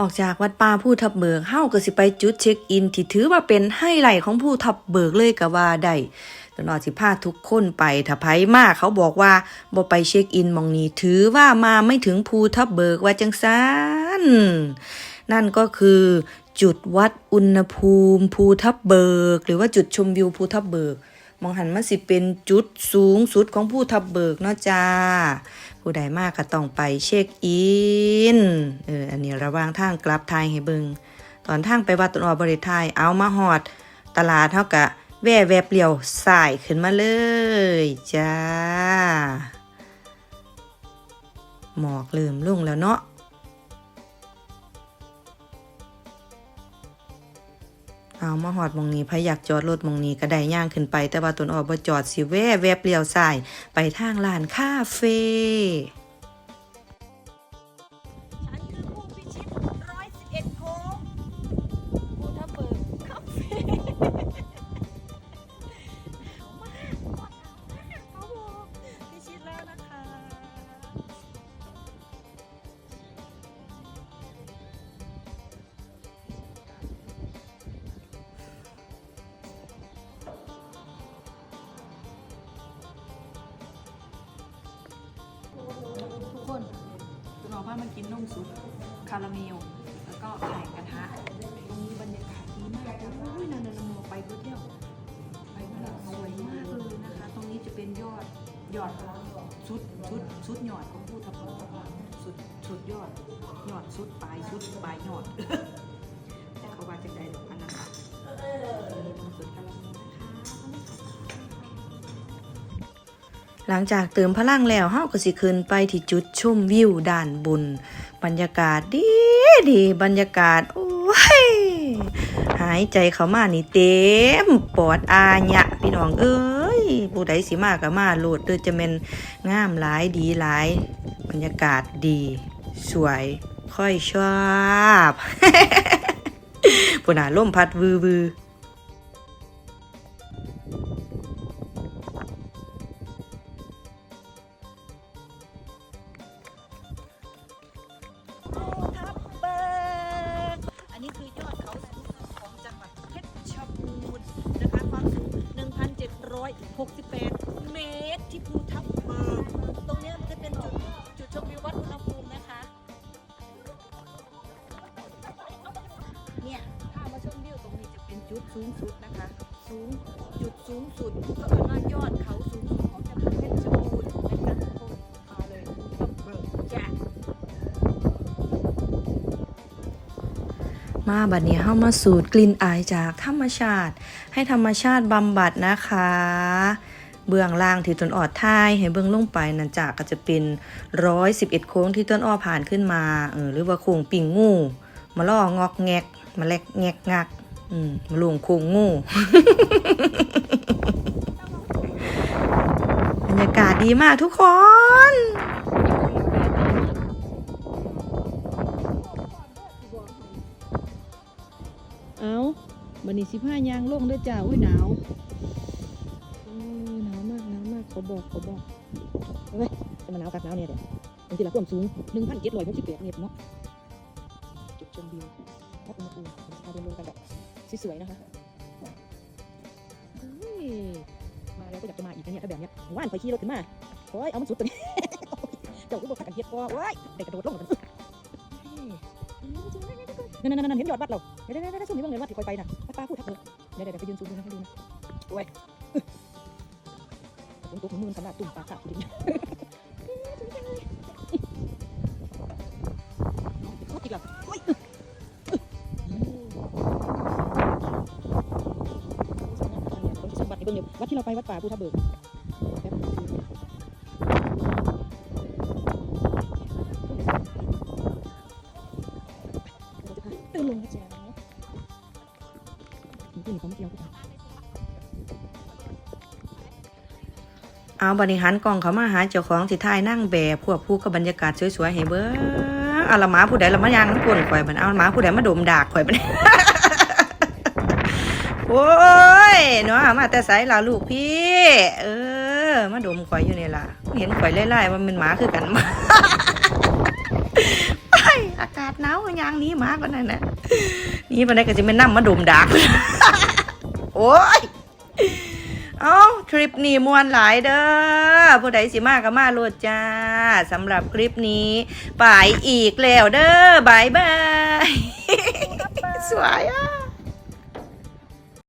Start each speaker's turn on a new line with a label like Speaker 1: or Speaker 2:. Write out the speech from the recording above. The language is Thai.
Speaker 1: ออกจากวัดป่าผู้ทับเบิกเฮาก็สิไปจุดเช็คอิน ที่ถือว่าเป็นไฮไลท์ของผู้ทับเบิกเลยก็ว่าได้ตลอดสิพาทุกคนไปถ้าไผมากเขาบอกว่าบ่ไปเช็คอินมองนี้ถือว่ามาไม่ถึงภูทับเบิกว่าจังซันนั่นก็คือจุดวัดอุณหภูมิภูทับเบิก หรือว่าจุดชมวิวภูทับเบิก มองหันมันสิเป็นจุดสูงสุดของผู้ทับเบิกเนาะจ้า ผู้ใดมากก็ต้องไปเช็คอิน เออ อันนี้ระวางทางกลับทยให้เบิงตอนทางไปวัดตนอบริทายเอามาหอด ตลาดเท่ากับแว่แวบเปลี่ยวสายขึ้นมาเลยจ้า หมอกเริ่มลงแล้วเนาะ เอามาหอดมองนี้พอยากจอดรถมองนี้ก็ได้ย่างขึ้นไป แต่ว่าตนออกบ่จอดสิแว่แวบเลี้ยวซ้าย ไปทางลานคาเฟ่
Speaker 2: กินนม
Speaker 1: ซุปคาราเมล แล้วก็ไข่กระทะตรงนี้บรรยากาศดีมากนะอุ้ยนานๆมอไปเพื่อเที่ยวไปเที่ยวสวยมากเลยนะคะ ตรงนี้จะเป็นยอดยอดชุดชุดชุดยอดของผู้ทับเบิกสุดชุดยอดยอดชุดปลายชุดปลายยอดแต่เขาว่าจะได้หรอ หลังจากเติมพลังแล้วเฮาก็สิขึ้นไปที่จุดชมวิวด้านบน บรรยากาศดีดีบรรยากาศ โอ้ย หายใจเข้ามานี่เต็มปอดอาญะพี่น้องเอ้ยผู้ใดสิมากก็มาโลดเด้อจะเป็นงามหลายดีหลาย บรรยากาศดี สวยค่อยชอบปุ่นน่ะลมพัดวือวือ
Speaker 2: ที่ภูทับเบิกตรงเนี้ยมันจะเป็นจุดจุดชมวิววัดอุณหภูมินะคะ เนี่ยถ้ามาชมวิวตรงนี้จะเป็นจุดสูงสุดนะคะ สูงจุดสูงสุดก็เป็นว่ายอดเขาสูงสุดของจังหวัดเพชรบูรณ์นะคะทุกคนมาเลยภูทับเบิกจ้ะ
Speaker 1: มาบัดนี้เข้ามาสูดกลิ่นอายจากธรรมชาติ ให้ธรรมชาติบำบัดนะคะ เบื้องล่างที่ต้นออดท้ายให้เบื้องลงไปนั่นจากก็จะเป็นร้อยสิบเอ็ดโค้งที่ต้นอ้อผ่านขึ้นมาเออหรือว่าโค้งปิ่งงู มาล่องอกแงก มาแลกแงกงักอืมมาลงโค้งงูบรรยากาศดีมากทุกคน
Speaker 3: เอาบันนี้สิผ้ายางลงด้วยจ้า อุ้ยหนาวากหนาวมากขอบอกขอบอกเฮ้ยจะมาหนาวกัดหนาวเนี่ยเดี๋ยวมันสิละความสูงหนึ่งพันเจ็ดร้อยหกสิบแปดเมตรเนาะจุดชมวิววัดอุณหภูมิผมจะพาเดินลงกันแบบสวยๆนะคะเฮ้ยมาแล้วก็อยากจะมาอีกนะเนี่ยถ้าแบบเนี้ยว่านไฟขี่รถขึ้นมาโอ้ยเอามันสุดตัวนี้เจ้าก็บอกกันเฮ็ดพอโอ้ยได้กระโดดลงกันเฮ้ยนั่นนั่นนั่นเห็นยอดวัดเราเดี๋ยวเดี๋ยวเดี๋ยวซูมให้เบิ่งเลยว่าที่คอยไปน่ะป้าพูดทักเลยเดี๋ยวเดี๋ยวไปยืนซูมดูนะดูนะโอ้ย ตัวผมมือขนาดตุ่มปากขาดจริงพูดอีกแล้วโอ้ยสมบัติในเบิ่งเดี๋ยววัดที่เราไปวัดป่าภูทับเบิกตื่นลงนะจ๊ะตื่นเขาไม่เกี่ยวกัน
Speaker 1: เอาบริหารกล่องเขามาหาเจ้าของสิท่ายนั่งแบบพวกผู้กับบรรยากาศสวยๆให้เบิ้งเอาละหมาผู้ใดละมายางน้ำกลนข่อยมันเอาหมาผู้ใดมาดมดากข่อยมันโอ้ยเนาะมาแต่ไสล่ะลูกพี่ เออ มาดมข่อยอยู่นี่ล่ะเห็นข่อยไล่ๆว่ามันหมาคือกันมาไปอากาศหนาวอย่างนี้มากกว่านั้นนะนี่มันได้ก็จะไม่นั่มาดมดักโอ้ย เอ้าทริปนี้มวนหลายเด้อผู้ใดสิมาก็มาโลดจ้าสำหรับคลิปนี้ไปอีกแล้วเด้อบายบาย สวยอะ